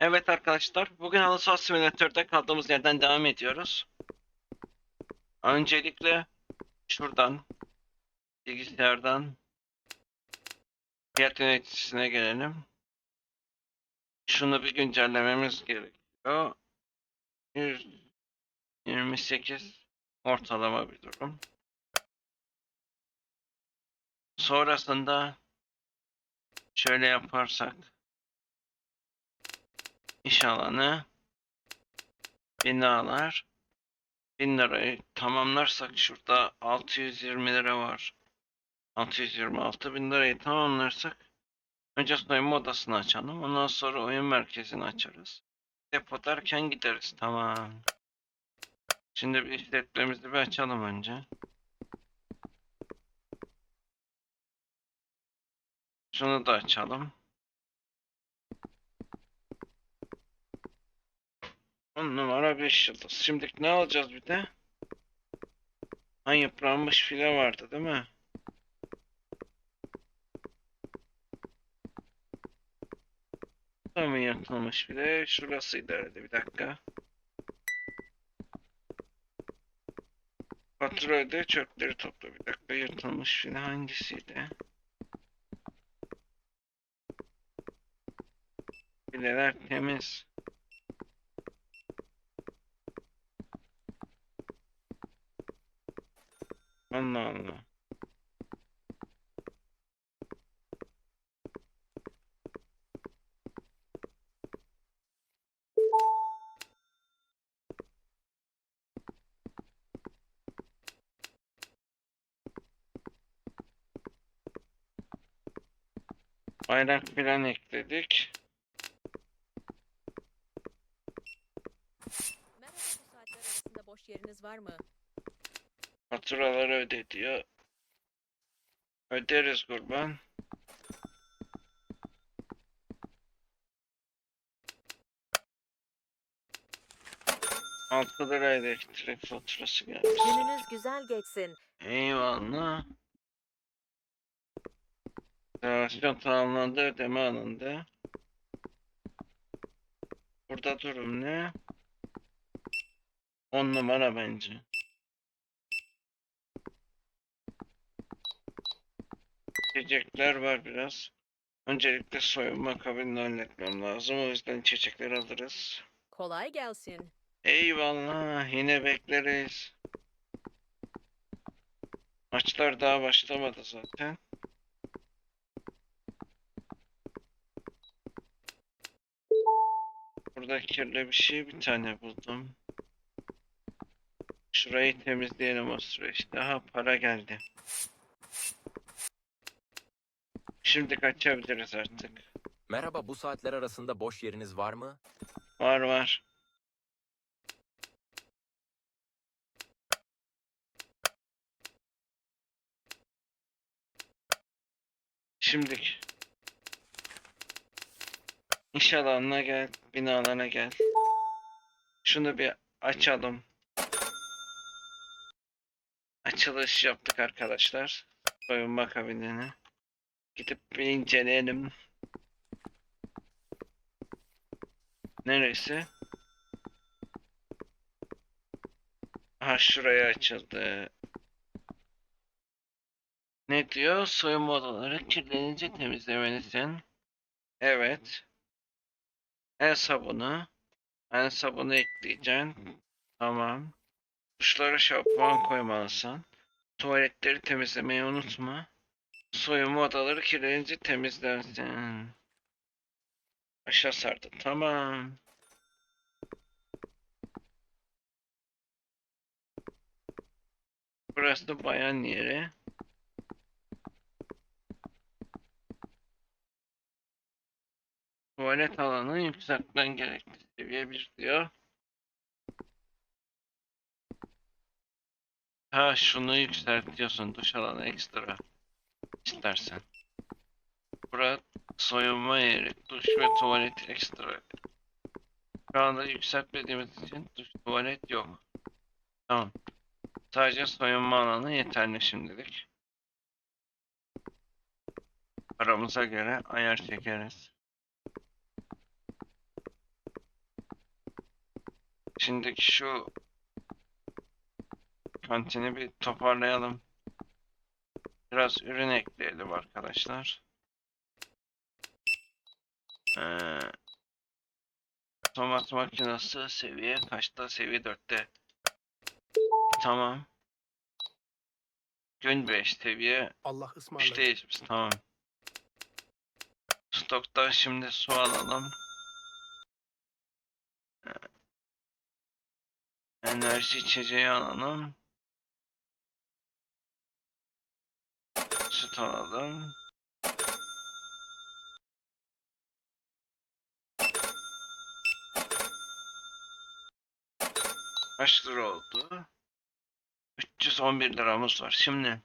Evet arkadaşlar, bugün Halı Simülatör'de kaldığımız yerden devam ediyoruz. Öncelikle şuradan, bilgisayardan fiyat yöneticisine gelelim. Şunu bir güncellememiz gerekiyor. 128 ortalama bir durum. Sonrasında şöyle yaparsak İş alanı, binalar, 1000 lirayı tamamlarsak şurada 620 lira var. 626 bin lirayı tamamlarsak önce soyunma odasını açalım. Ondan sonra oyun merkezini açarız. Depo derken gideriz. Tamam. Şimdi bir işletmemizi bir açalım önce. Şunu da açalım. On numara 5 yıldız. Şimdi ne alacağız bir de? Ha yıpranmış file vardı değil mi? Tamam yırtılmış file. Şurasıydı herhalde bir dakika. Fatura öde çöpleri topla bir dakika. Yırtılmış file hangisiydi? Fileler temiz. Allah Allah. Bayrak filan ekledik. Merhaba bu saatler arasında boş yeriniz var mı? Faturaları öde diyor. Öderiz kurban. Altı liraydı elektrik faturası gelmiş. Gününüz güzel geçsin. Eyvallah. Rezervasyon tamamlandı, ödeme alındı. Burada durum ne? 10 numara bence. İçecekler var biraz. Öncelikle soyunma kabinini halletmem lazım. O yüzden içecekleri alırız. Kolay gelsin. Eyvallah, yine bekleriz. Maçlar daha başlamadı zaten. Burada kirli bir şey bir tane buldum. Şurayı temizleyelim o süreçte. Aha para geldi. Şimdi kaçabiliriz artık. Merhaba, bu saatler arasında boş yeriniz var mı? Var var. Şimdilik. İş alanına gel, binalarına gel. Şunu bir açalım. Açılış yaptık arkadaşlar. Soyunma kabinini. Gidip bir inceleyelim. Neresi? Ha şuraya açıldı. Ne diyor? Soyunma odaları kirlenince temizlemelisin. Evet. El sabunu. El sabunu ekleyeceksin. Tamam. Duşlara şampuan koymalısın. Tuvaletleri temizlemeyi unutma. Soyunma odaları kirlenince temizlersin. Aşağı sardı. Tamam. Burası da bayan yeri. Tuvalet alanı yükseltmen gerekli. Seviye 1 diyor. Ha şunu yükseltiyorsun. Duş alanı ekstra. İstersen. Burası soyunma yeri. Duş ve tuvalet ekstra. Şu anda yükseltmediğimiz için duş tuvalet yok. Tamam. Sadece soyunma alanı yeterli şimdilik. Paramıza göre ayar çekeriz. Şimdiki şu kantini bir toparlayalım. Biraz ürün ekleyelim arkadaşlar. Ee, tomat makinesi seviye kaçta? Seviye 4'te. Tamam. Gün 5 seviye Allah ısmarladık. Üçteyiz biz tamam. Stoktan şimdi su alalım. Ee, Enerji içeceği alalım. Süt alalım. Kaç lira oldu? 311 liramız var. Şimdi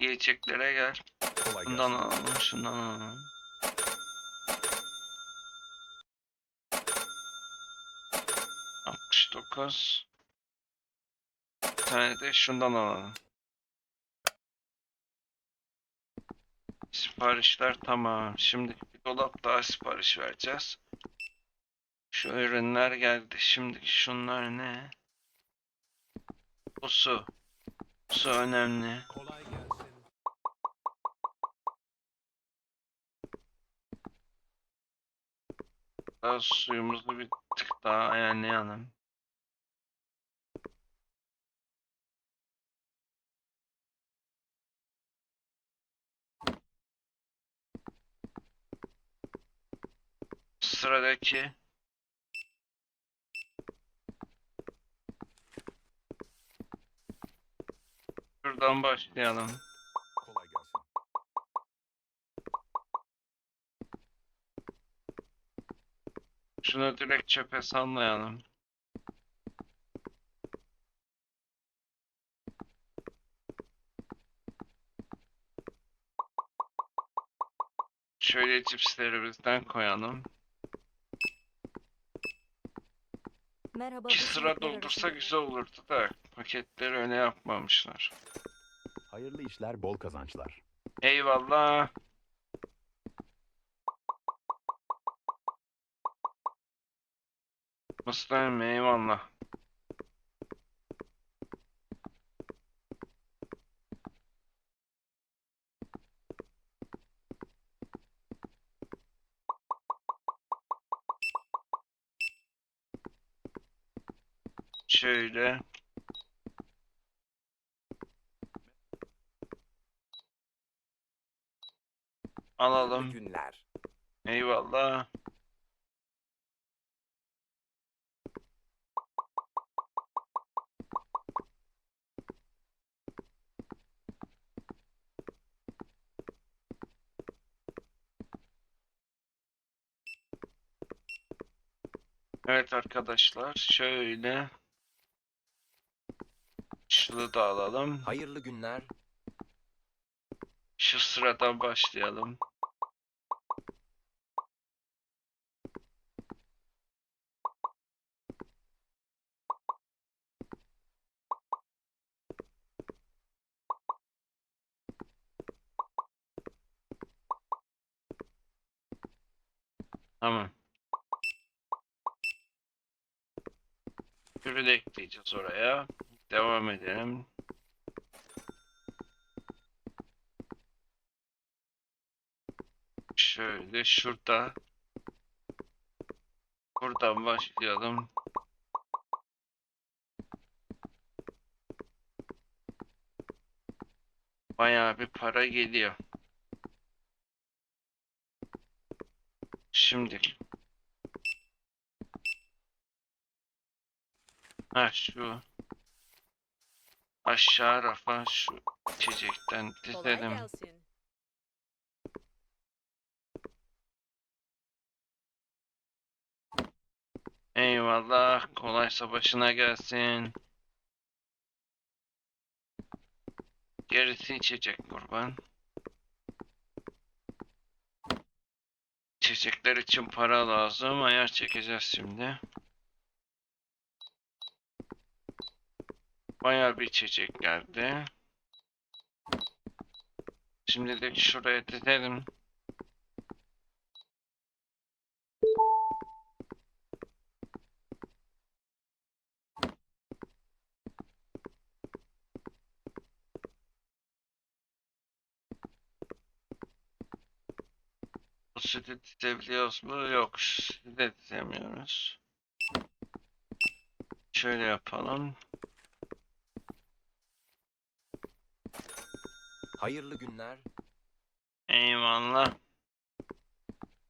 yiyeceklere gel. Bundan alalım, şundan alalım. Dokuz. Bir tane de şundan alalım. Siparişler tamam. Şimdi bir dolap daha sipariş vereceğiz. Şu ürünler geldi. Şimdiki şunlar ne? Bu su. Su önemli. Kolay gelsin. Daha suyumuzu bir tık daha ayarlayalım. Sıradaki Şuradan başlayalım. Kolay gelsin. Şunu direkt çöpe sallayalım. Şöyle cipslerimizden koyalım. Merhaba. İki sıra doldursa güzel olurdu da paketleri öyle yapmamışlar. Hayırlı işler, bol kazançlar. Eyvallah. Muslim eyvallah. Şöyle. Alalım. günler. Eyvallah. Evet arkadaşlar şöyle şunu da alalım. Hayırlı günler. Şu sıradan başlayalım. Tamam. Ürün ekleyeceğiz oraya. Devam edelim. Şöyle şurada. Buradan başlayalım. Bayağı bir para geliyor. Şimdi. Ha şu. Aşağı rafa şu içecekten dizelim. Eyvallah. Kolaysa başına gelsin. Gerisi içecek kurban. İçecekler için para lazım. Ayar çekeceğiz şimdi. Bayağı bir içecek geldi. Şimdi de şuraya dizelim. Bu sütü dizebiliyoruz mu? Yok. Sütü de dizemiyoruz. Şöyle yapalım. Hayırlı günler. Eyvallah.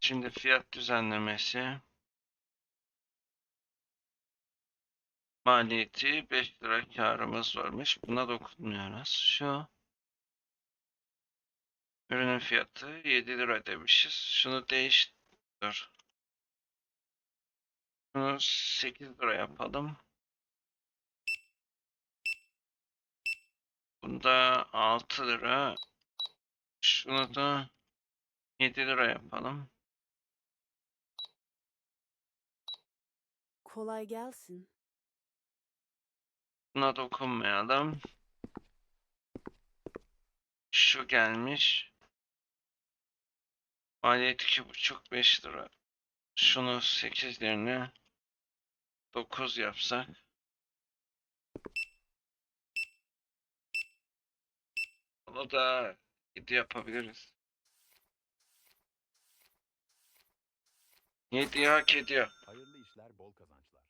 Şimdi fiyat düzenlemesi. Maliyeti 5 lira karımız varmış. Buna dokunmuyoruz. Şu. Ürünün fiyatı 7 lira demişiz. Şunu değiştir. Şunu 8 lira yapalım. Bunda 6 lira. Şunu da 7 lira yapalım. Kolay gelsin. Buna dokunmayalım. Şu gelmiş. Maliyet 2,5 5 lira. Şunu 8 yerine 9 yapsak. Onu da 7 yapabiliriz. 7 hak ediyor. Hayırlı işler, bol kazançlar.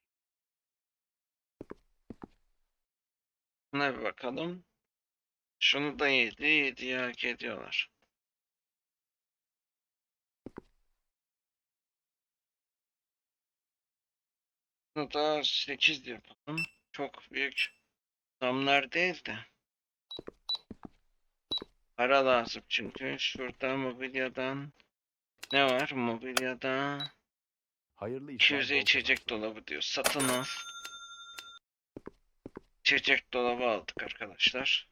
Buna bir bakalım. Şunu da 7, 7'yi hak ediyorlar. Bunu da 8 yapalım. Çok büyük zamlar değil de. Para lazım çünkü. Şurada mobilyadan ne var? Mobilyada Hayırlı işler, 200'e bol içecek dolabı diyor. Satın al. İçecek dolabı aldık arkadaşlar.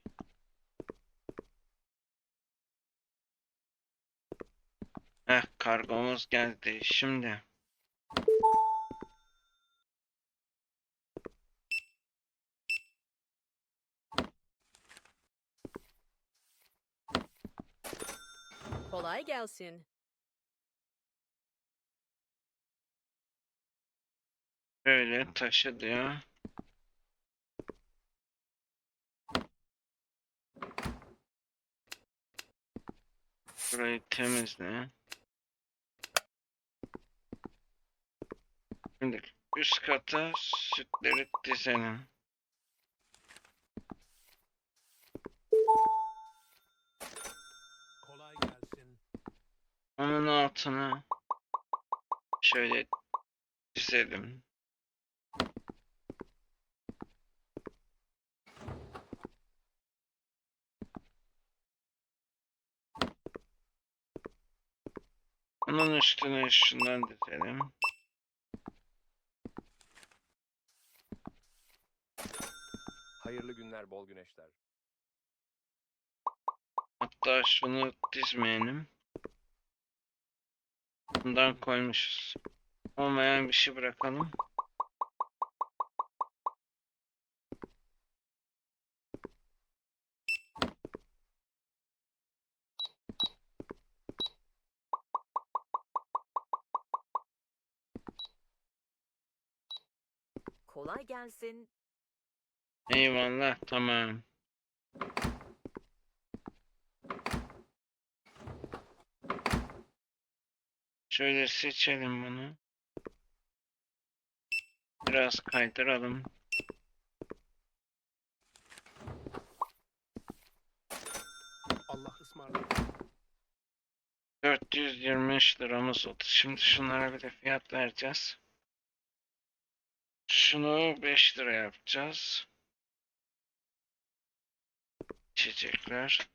Heh, kargomuz geldi. Şimdi Kolay gelsin. böyle taşı diyor. Burayı temizle. Şimdi üst kata sütleri dizelim. Kolay gelsin. Onun altına şöyle dizelim. Onun üstüne şundan dizelim. Hayırlı günler, bol güneşler. Hatta şunu dizmeyelim. Bundan koymuşuz. Olmayan bir şey bırakalım. Kolay gelsin. Eyvallah tamam. Şöyle seçelim bunu. Biraz kaydıralım. Allah ısmarladık. 423 liramız oldu. Şimdi şunlara bir de fiyat vereceğiz. Şunu 5 lira yapacağız. İçecekler.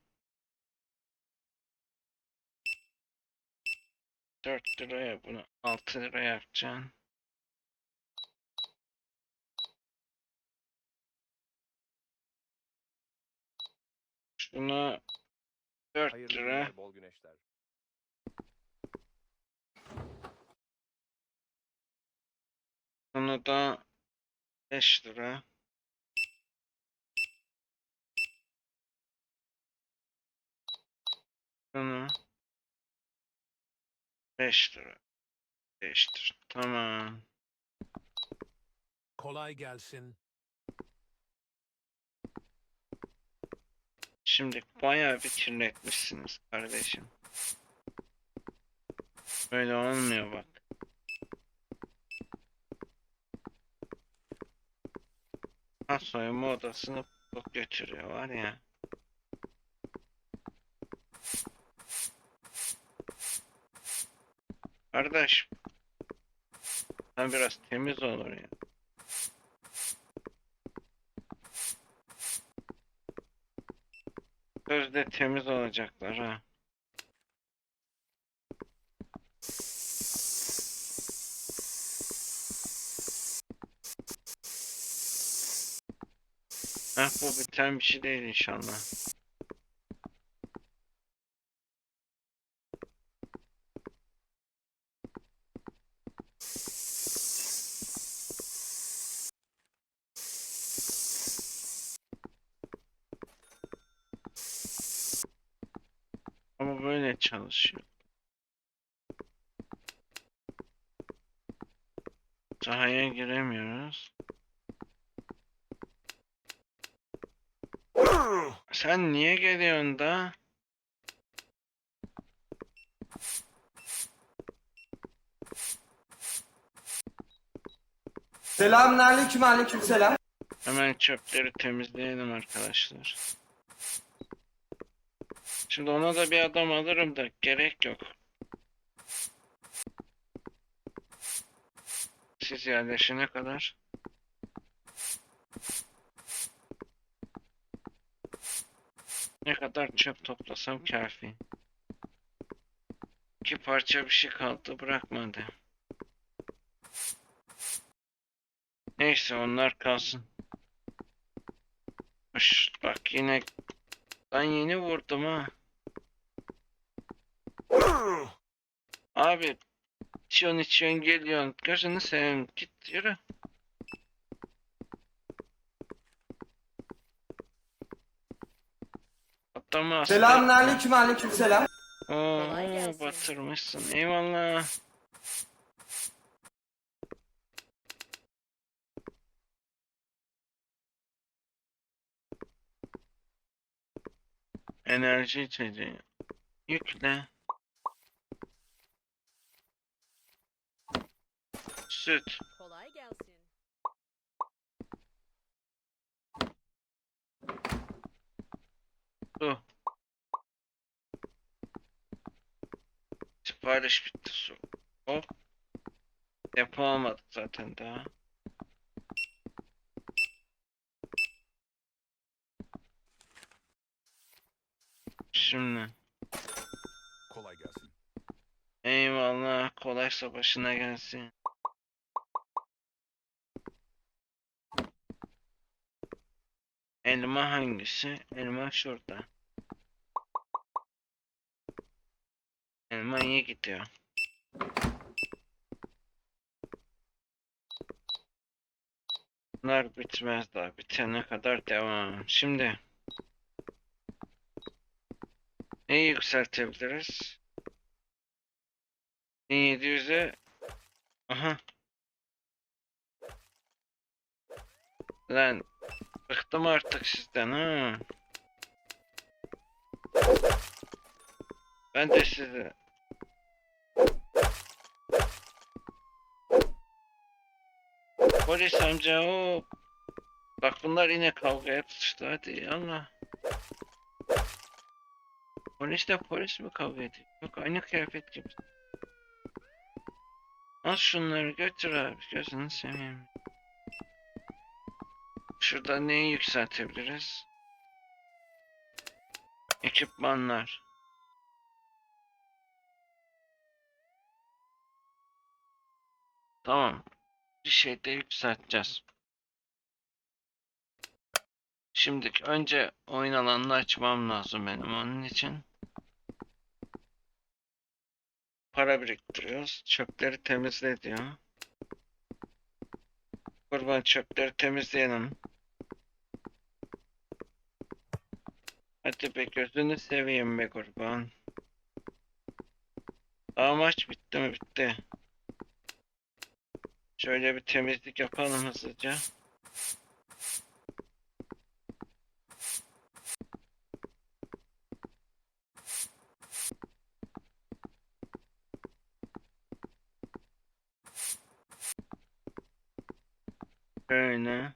4 liraya bunu 6 lira yapacaksın. Şunu 4 Hayırlı lira. bol güneşler. Bunu da 5 lira. Bunu 5 lira. Değiştir. Tamam. Kolay gelsin. Şimdi bayağı bir kirletmişsiniz kardeşim. Böyle olmuyor bak. Ha soyunma odasını götürüyor var ya. Kardeş. Sen biraz temiz olur ya. Sözde temiz olacaklar ha. Ah bu biten bir şey değil inşallah. Ama böyle çalışıyor. Sahaya giremiyoruz. Sen niye geliyorsun da? Selamünaleyküm aleykümselam. Hemen çöpleri temizleyelim arkadaşlar. Şimdi ona da bir adam alırım da gerek yok. Siz yerleşene kadar. Ne kadar çöp toplasam kafi. İki parça bir şey kaldı bırakmadı. Neyse onlar kalsın. Şş, bak yine ben yeni vurdum ha. Abi içiyorsun içiyorsun geliyorsun. Gözünü seveyim git yürü. Atlama aslan. Selamünaleyküm aleykümselam. Oo, Kolay gelsin. batırmışsın. Eyvallah. Enerji içeceği. Yükle. Süt. Kolay gelsin. Su. Sipariş bitti su. Hop. Depo almadık zaten daha. Şimdi. Kolay gelsin. Eyvallah. Kolaysa başına gelsin. Elma hangisi? Elma şurada. Elma iyi gidiyor. Bunlar bitmez daha. Bitene kadar devam. Şimdi neyi yükseltebiliriz? 1700'e Aha. Lan bıktım artık sizden ha. Ben de size Polis amca o Bak bunlar yine kavgaya tutuştu hadi Allah Polisle polis mi kavga ediyor? Yok aynı kıyafet gibi Al şunları götür abi gözünü seveyim. Şurada neyi yükseltebiliriz? Ekipmanlar. Tamam. Bir şey de yükselteceğiz. Şimdi önce oyun alanını açmam lazım benim onun için. Para biriktiriyoruz. Çöpleri temizle diyor. Kurban çöpleri temizleyelim. Hadi be gözünü seveyim be kurban. Daha maç bitti mi bitti. Şöyle bir temizlik yapalım hızlıca. Şöyle.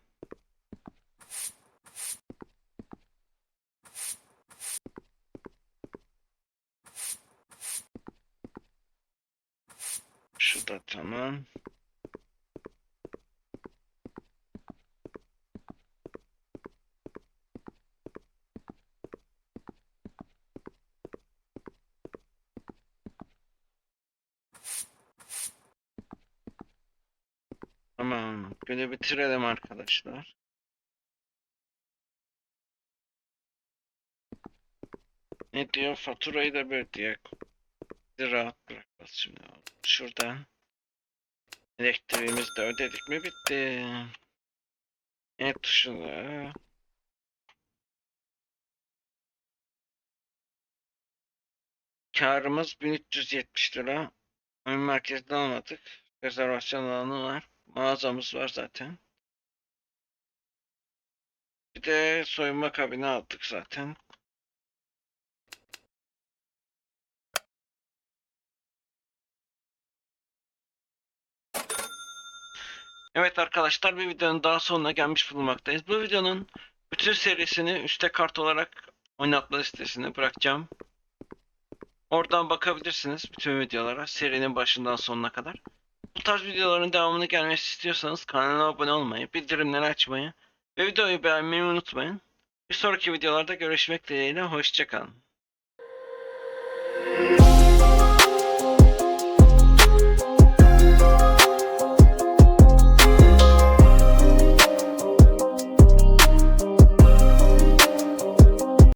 Tamam. Günü bitirelim arkadaşlar. Ne diyor? Faturayı da böyle diye rahat bırakmaz şimdi. Şuradan elektriğimizi de ödedik mi bitti. Evet tuşuna. Karımız 1370 lira. Oyun merkezden almadık. Rezervasyon alanı var. Mağazamız var zaten. Bir de soyunma kabini aldık zaten. Evet arkadaşlar bir videonun daha sonuna gelmiş bulunmaktayız. Bu videonun bütün serisini üstte kart olarak oynatma listesine bırakacağım. Oradan bakabilirsiniz bütün videolara serinin başından sonuna kadar. Bu tarz videoların devamını gelmesi istiyorsanız kanala abone olmayı, bildirimleri açmayı ve videoyu beğenmeyi unutmayın. Bir sonraki videolarda görüşmek dileğiyle hoşçakalın.